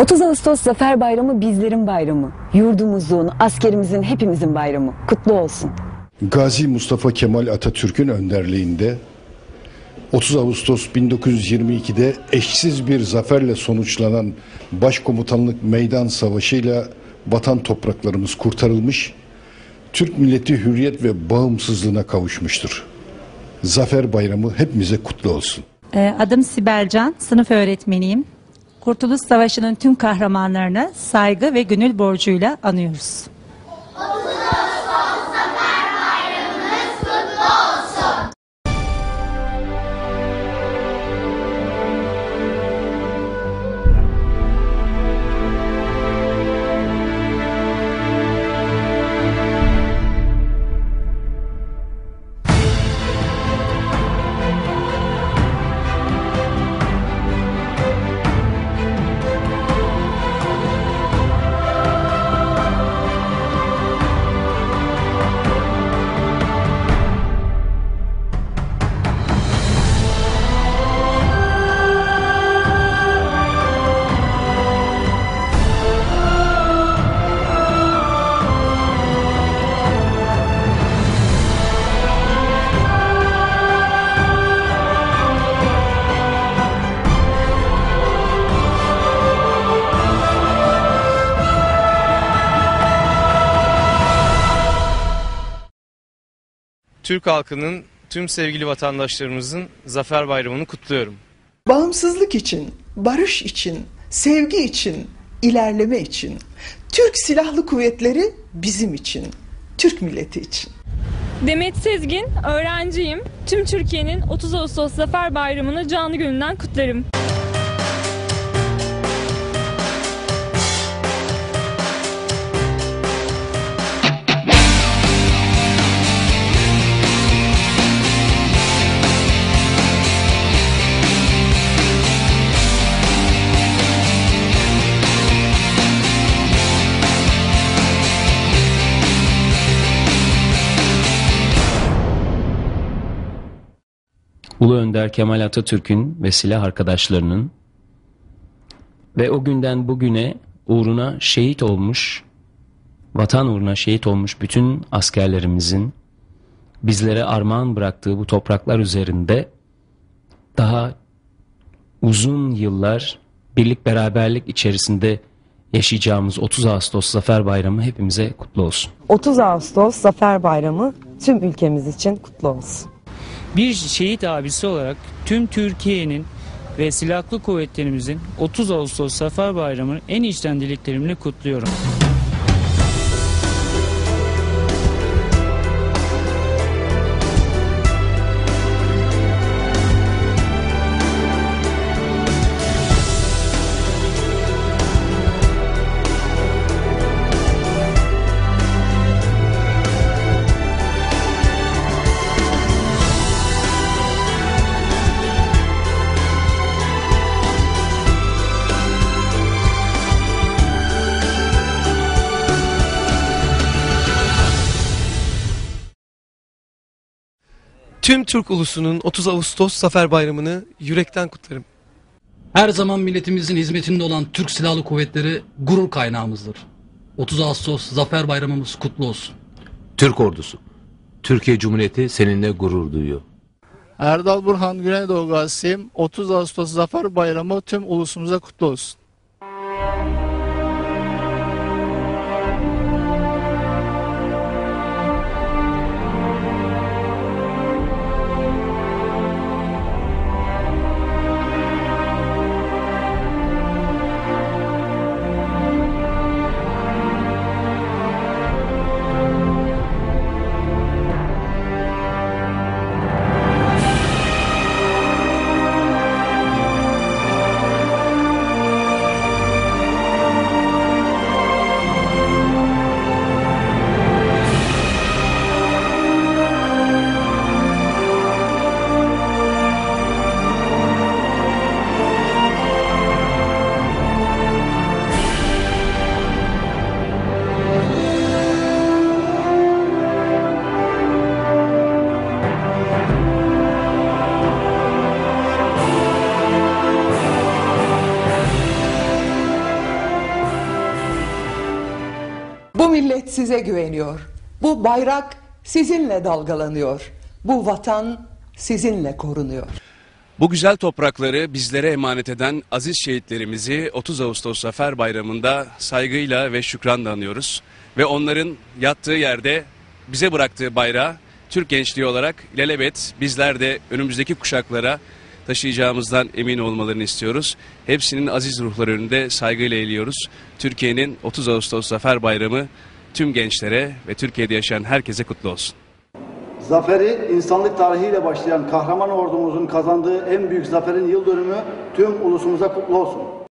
30 Ağustos Zafer Bayramı bizlerin bayramı. Yurdumuzun, askerimizin, hepimizin bayramı. Kutlu olsun. Gazi Mustafa Kemal Atatürk'ün önderliğinde 30 Ağustos 1922'de eşsiz bir zaferle sonuçlanan Başkomutanlık Meydan Savaşı'yla vatan topraklarımız kurtarılmış, Türk milleti hürriyet ve bağımsızlığına kavuşmuştur. Zafer Bayramı hepimize kutlu olsun. Ee, Adım Sibel Can, sınıf öğretmeniyim. Kurtuluş Savaşı'nın tüm kahramanlarını saygı ve gönül borcuyla anıyoruz. Türk halkının tüm sevgili vatandaşlarımızın Zafer Bayramı'nı kutluyorum. Bağımsızlık için, barış için, sevgi için, ilerleme için. Türk Silahlı Kuvvetleri bizim için, Türk milleti için. Demet Sezgin, öğrenciyim. Tüm Türkiye'nin 30 Ağustos Zafer Bayramı'nı canı gönülden kutlarım. Ulu Önder Kemal Atatürk'ün ve silah arkadaşlarının ve o günden bugüne uğruna şehit olmuş, vatan uğruna şehit olmuş bütün askerlerimizin bizlere armağan bıraktığı bu topraklar üzerinde daha uzun yıllar birlik beraberlik içerisinde yaşayacağımız 30 Ağustos Zafer Bayramı hepimize kutlu olsun. 30 Ağustos Zafer Bayramı tüm ülkemiz için kutlu olsun. Bir şehit abisi olarak tüm Türkiye'nin ve silahlı kuvvetlerimizin 30 Ağustos Zafer Bayramı'nı en içten dileklerimle kutluyorum. Tüm Türk ulusunun 30 Ağustos Zafer Bayramı'nı yürekten kutlarım. Her zaman milletimizin hizmetinde olan Türk Silahlı Kuvvetleri gurur kaynağımızdır. 30 Ağustos Zafer Bayramımız kutlu olsun. Türk ordusu. Türkiye Cumhuriyeti seninle gurur duyuyor. Erdal Burhan Güneydoğu Gazisiyim. 30 Ağustos Zafer Bayramı tüm ulusumuza kutlu olsun. Bu millet size güveniyor. Bu bayrak sizinle dalgalanıyor. Bu vatan sizinle korunuyor. Bu güzel toprakları bizlere emanet eden aziz şehitlerimizi 30 Ağustos Zafer Bayramı'nda saygıyla ve şükranla anıyoruz. Ve onların yattığı yerde bize bıraktığı bayrağı Türk gençliği olarak ilelebet bizler de önümüzdeki kuşaklara taşıyacağımızdan emin olmalarını istiyoruz. Hepsinin aziz ruhları önünde saygıyla eğiliyoruz. Türkiye'nin 30 Ağustos Zafer Bayramı tüm gençlere ve Türkiye'de yaşayan herkese kutlu olsun. Zaferi insanlık tarihiyle başlayan kahraman ordumuzun kazandığı en büyük zaferin yıl dönümü tüm ulusumuza kutlu olsun.